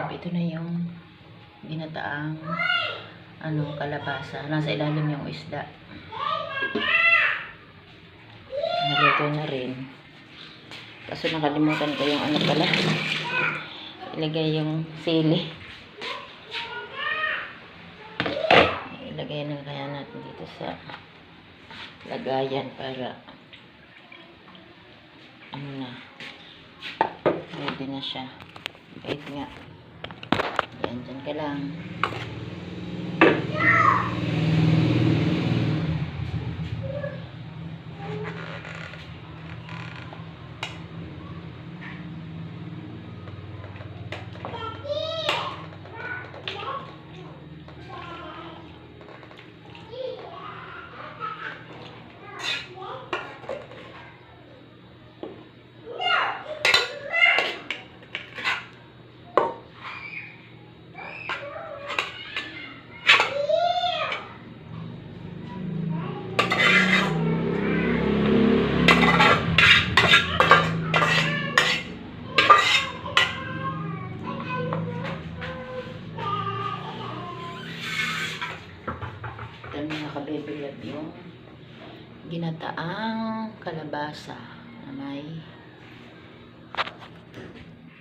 Sarap. Ito na yung ginataang ano, kalabasa. Nasa ilalim yung isda. Naluto na rin. Kaso nakalimutan ko yung ano pala. Ilagay yung sili. Ilagay na kaya natin dito sa lagayan para ano na ready na siya. Wait nga. Yan, dyan ka lang. Ito na nakabebilab yung ginataang kalabasa na may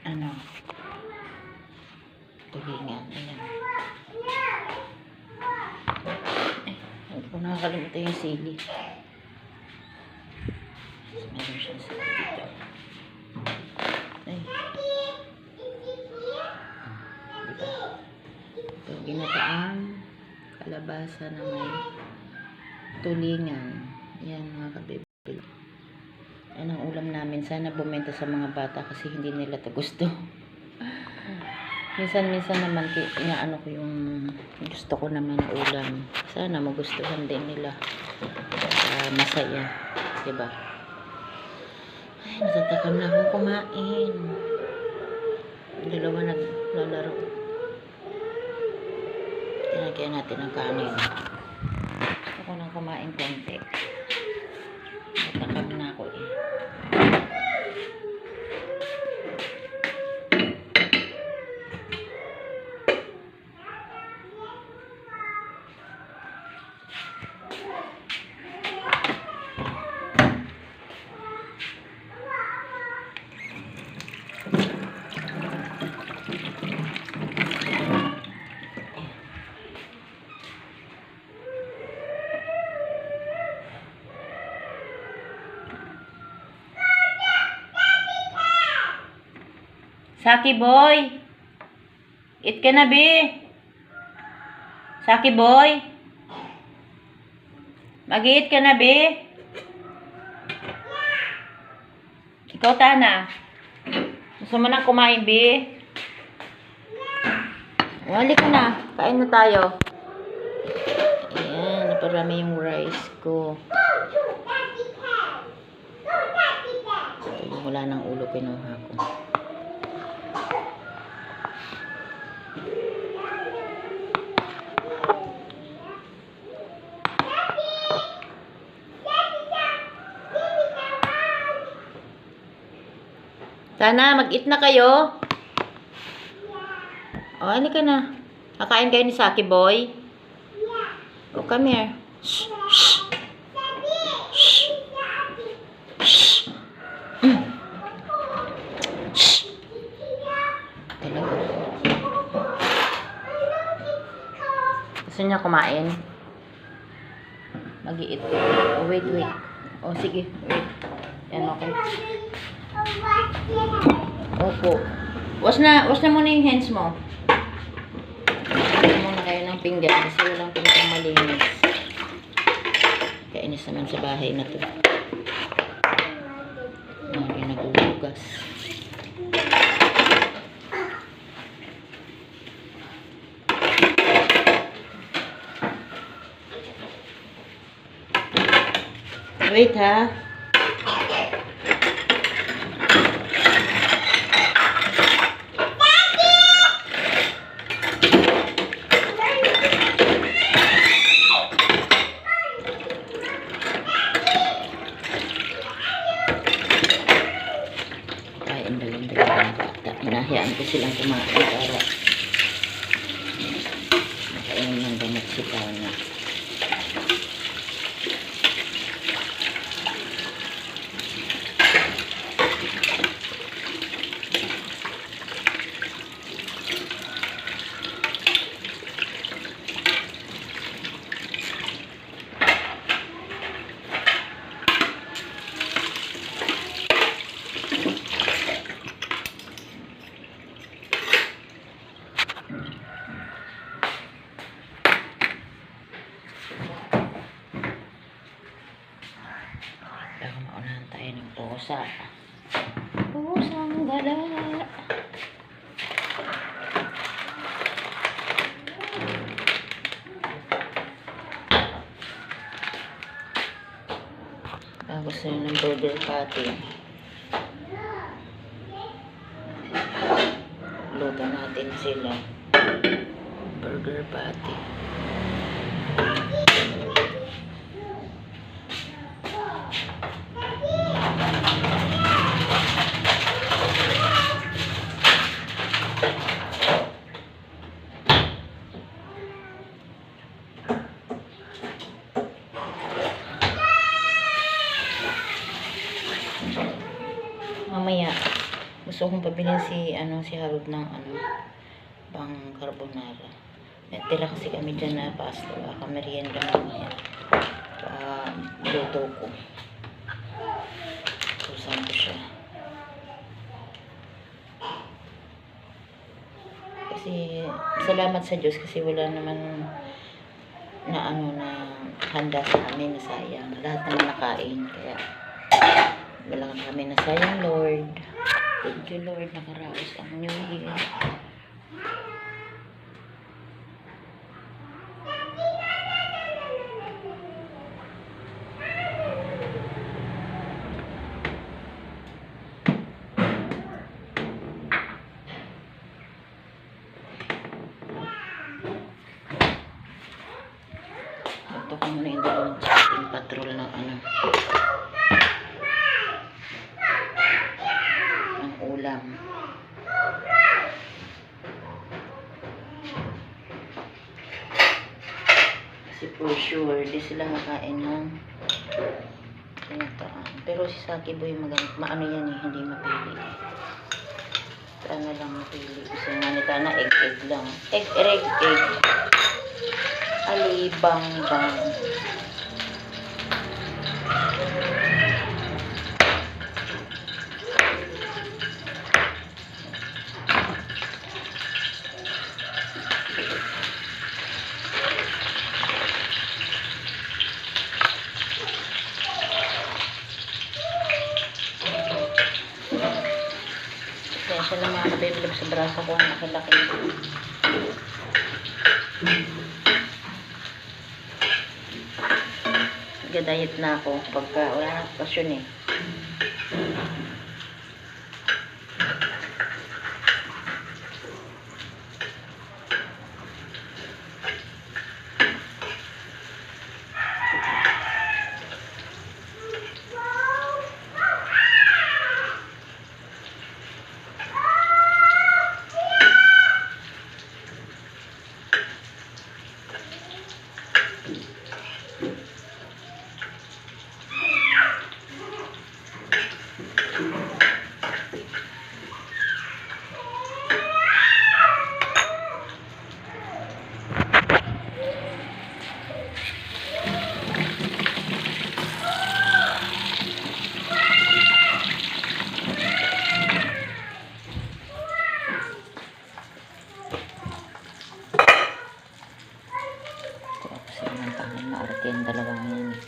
ano tulingan. Ayan. Eh, hindi ko nakakalimutan yung sili. Meron siyang sili dito. Ay. Diba? Ginataang kalabasa na may tulingan. Yan mga kabibili. Yan ang ulam namin. Sana bumenta sa mga bata kasi hindi nila to gusto. Minsan-minsan naman inaano ko yung gusto ko naman na ulam. Sana magustuhan din nila. Ah, masaya. Diba? Ay, natatakam na akong kumain. Dalawa naglalaro. Tinagyan natin ng kanin. Gusto ko nang kumain konti. Natakam na ako eh. Saki boy! Eat ka be! Saki boy! Mag-eat ka na, be! Ikaw, Tana. Gusto mo nang kumain, be? Wali ka na. Kain na tayo. Ayan, naparami yung rice ko. Wala ng ulo kinuha ko. Sana, mag-eat na kayo. O, ano ka na? Kakain kayo ni Saki Boy? O, come here. Shh, shh. Gusto niya kumain? Mag-iit. Oh, wait, wait. Oh, sige. Wait. Yan, okay. Opo. Wash na, wash na muna yung hands mo. Wash muna kayo ng pinggan kasi walang pinggan malinis. Kainis naman sa bahay na to. Mga naghuhugas. Wait ha. Ay, ang dalang-dalang bata. Hinahayaan ko silang kumain para makainom ng gamot si Tana. Pero maunahan tayo ng pusa. Pusang gala. Tapos yun ng burger patty. Luto natin sila. Burger patty. Mamaya, gusto kong pabilin si, ano, si Harold ng, ano, pang carbonara. May Tira kasi kami dyan na pasta, baka merienda mamaya. Pa, luto ko. Susan ko siya. Kasi, salamat sa Diyos kasi wala naman na ano na handa sa amin na sayang. Lahat naman nakain. Kaya, wala kami na sayang, Lord. Thank you, Lord. Nakaraos ang New Year. Ito ko muna yung dalawang chicken patrol ng ano. Ang ulam. Kasi for sure, di sila makain ng ginataan. Pero si Saki Boy maganda. Maano yan eh, hindi mapili. Sana lang mapili. Kasi nga ni Tana, egg-egg lang. Egg, egg, egg. Alibang bang. Kaya siya lang mga kabibilog sa braso ko ang laki-laki. Nag-diet na ako pagka wala na okasyon eh. Kuha ko sila ng kanin maarte yung dalawang yan. eh.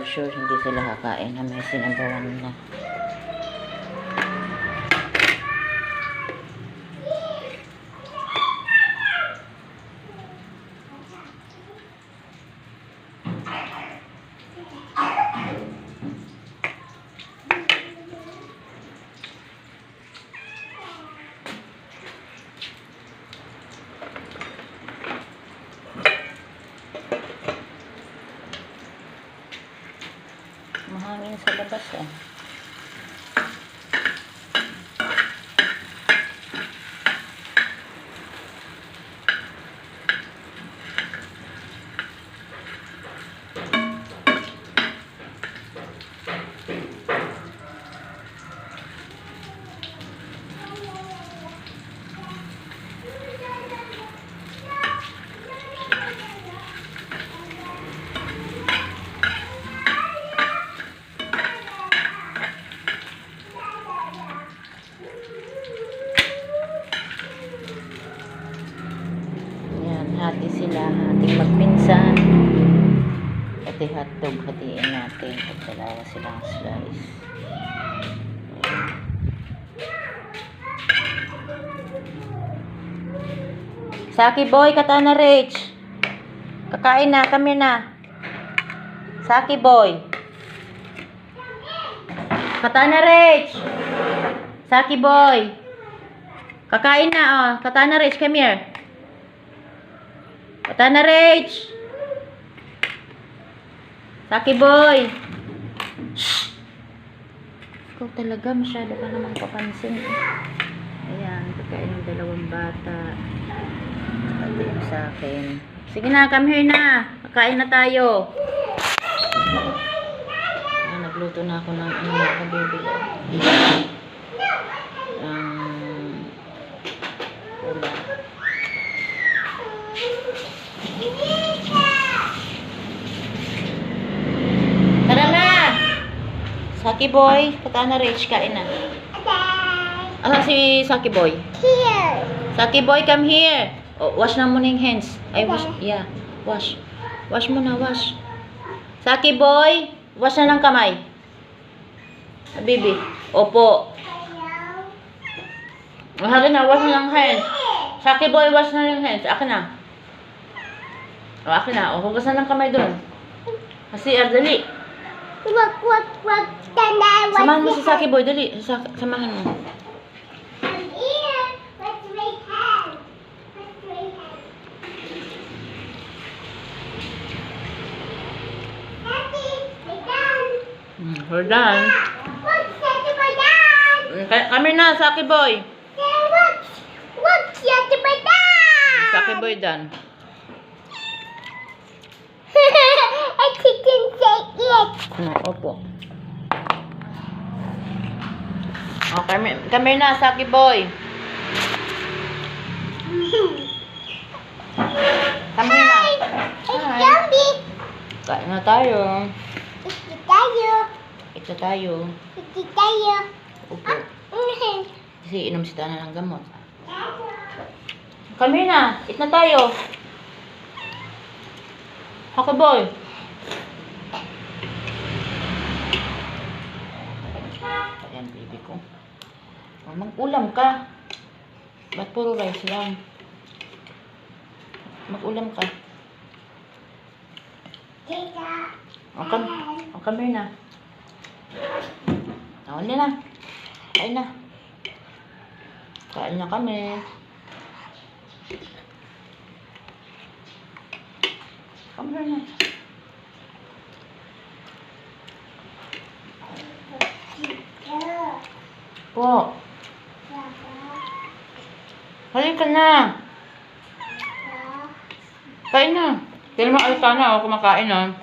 Sure, hindi sila kakain na may sinabawan na. Tá plataforma. Hatiin natin. At dalawa silang slice. Saki boy, katana rich. Kakain na, kami na. Saki boy. Katana rich. Saki boy. Kakain na, oh. Katana rich, come here. Katana rich. Saki boy. Ikaw talaga, masyado ka naman papansin. Ayan, kakain ng dalawang bata. Pati yung sa akin. Sige na, come here na. Kakain na tayo. Ah, nagluto na ako ng ano mga kabibili. Um, ulam. Tara na! Saki boy, katana rich, kain na. Ah, si Saki boy. Here. Saki boy, come here. Oh, wash na muna yung hands. Ay, wash. Yeah, wash. Wash mo na, wash. Saki boy, wash na ng kamay. Ah, Bibi. Opo. Mahali na, wash na ng hands. Saki boy, wash na yung hands. Akin na. O, akin na. O, hugas na ng kamay doon. Kasi, ah, dali. Wag, wag, wag. Tanda, wag. Samahan mo si Saki boy, dali. Sa samahan mo. Hmm, we're done. Mm, ka- Kami na, Saki boy. Saki boy done. Didn't say it. No, opo. Oh, kami, kami na, Saki boy. Kami na. It's Hi. yummy. Kain na tayo. It's tayo. Ito tayo. It's tayo. Opo. Mhm. Kasi inom si Tana ng gamot. Kami na. Eat na tayo. Saki boy. Ayan, baby ko. Oh, mag-ulam ka. Ba't puro rice lang? Mag-ulam ka. Tita. O, kam o kami na. O, na. Kain na. Kain na kami. Kami na. Po. Halika na. Kain na. Kailan mo alis na ako kumakain na.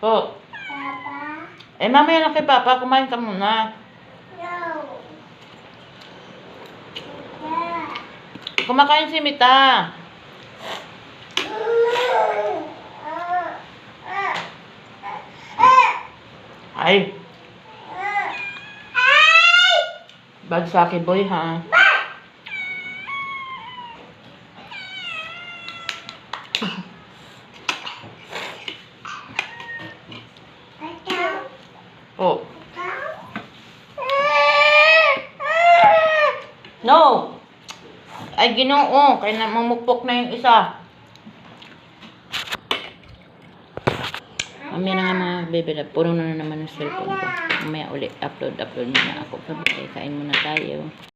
Po. Papa. Eh, mamaya na kay Papa. Kumain ka muna. No. Kumakain si Mita. Ay, bad sa akin boy ha. Po. No! Ay, ginoo. Kaya na mamukpok na yung isa. Mamaya na nga mga baby love. Puro na naman yung cellphone ko. Mamaya ulit upload, upload muna ako. Pabay, kain muna tayo.